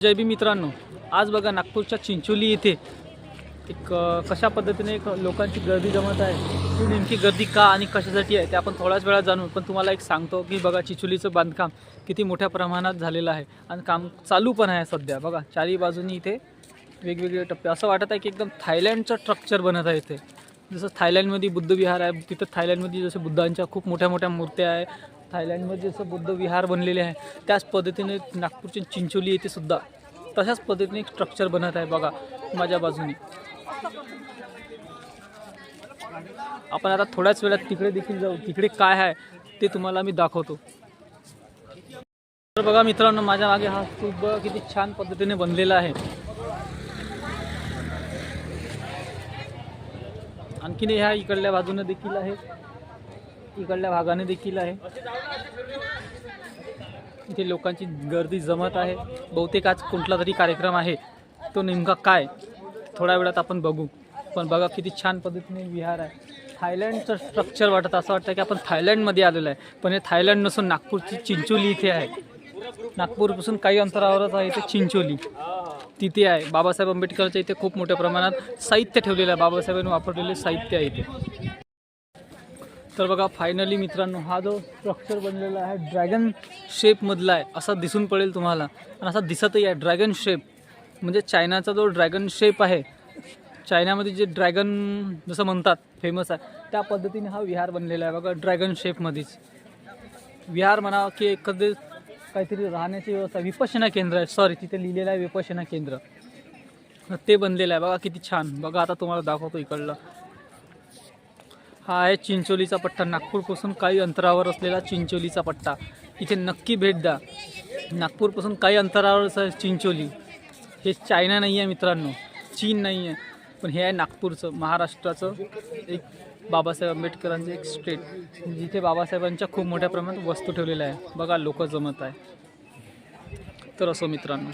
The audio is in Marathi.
जय बी मित्रांनो आज बघा नागपूरच्या चिंचोली येथे एक कशा पद्धतीने एक लोकांची गर्दी जमत आहे ती नेमकी गर्दी का आणि कशासाठी आहे ते आपण थोड्याच वेळा जाणू. पण तुम्हाला एक सांगतो की बघा चिचोलीचं बांधकाम किती मोठ्या प्रमाणात झालेलं आहे आणि काम चालू पण आहे सध्या. बघा चारी बाजूनी इथे वेगवेगळे टप्पे. असं वाटत आहे की एकदम थायलँडचं स्ट्रक्चर बनत आहे इथे. जसं थायलँडमध्ये बुद्ध विहार आहे तिथं थायलंडमध्ये जसं बुद्धांच्या खूप मोठ्या मोठ्या मूर्त्या आहे थायलंडमध्ये जसं बुद्ध विहार बनलेले आहे त्याच पद्धतीने नागपूरची चिंचोली येथे सुद्धा तशाच पद्धतीने एक स्ट्रक्चर बनत आहे बघा माझ्या बाजूने. आपण आता थोड्याच वेळात तिकडे देखील जाऊ तिकडे काय आहे ते तुम्हाला मी दाखवतो. तर बघा मित्रांनो माझ्या मागे हा स्तूप बघा किती छान पद्धतीने बनलेला आहे. आणखीन ह्या इकडल्या बाजूने देखील आहे. इकडल्या भागाने देखील आहे. इथे लोकांची गर्दी जमत आहे. बहुतेक आज कुठला तरी कार्यक्रम आहे. तो नेमका काय? थोड्या वेळात आपण बघू. पण बघा किती छान पद्धतीने विहार आहे. थायलंडचं स्ट्रक्चर वाटत असं वाटतं की आपण थायलंडमध्ये आलेलं आहे. पण हे थायलंड नसून नागपूरची चिंचोली इथे आहे. नागपूरपासून काही अंतरावरच आहे इथे चिंचोली. तिथे आहे. बाबासाहेब आंबेडकरच्या इथे खूप मोठ्या प्रमाणात साहित्य ठेवलेलं आहे. बाबासाहेबांनी वापरलेले साहित्य आहे इथे. तर बघा फायनली मित्रांनो हा जो स्ट्रक्चर बनलेला आहे ड्रॅगन शेपमधला आहे असा दिसून पडेल तुम्हाला. आणि असा दिसतही आहे ड्रॅगन शेप म्हणजे चायनाचा जो ड्रॅगन शेप आहे चायनामध्ये जे ड्रॅगन जसं म्हणतात फेमस आहे त्या पद्धतीने हा विहार बनलेला आहे. बघा ड्रॅगन शेपमध्येच विहार म्हणा की एखादे काहीतरी राहण्याची व्यवस्था विपशना केंद्र आहे. सॉरी तिथे लिहिलेलं आहे विपशना केंद्र. ते बनलेलं आहे. बघा किती छान. बघा आता तुम्हाला दाखवतो इकडलं. हा आहे चिंचोलीचा पट्टा. नागपूरपासून काही अंतरावर असलेला चिंचोलीचा पट्टा. इथे नक्की भेट द्या. नागपूरपासून काही अंतरावरच आहे चिंचोली. हे चायना नाही आहे मित्रांनो. चीन नाही आहे. पण हे आहे नागपूरचं महाराष्ट्राचं एक बाबासाहेब आंबेडकरांचं एक स्टेट. जिथे बाबासाहेबांच्या खूप मोठ्या प्रमाणात वस्तू ठेवलेल्या आहे बघा लोक जमत आहे तर असो मित्रांनो.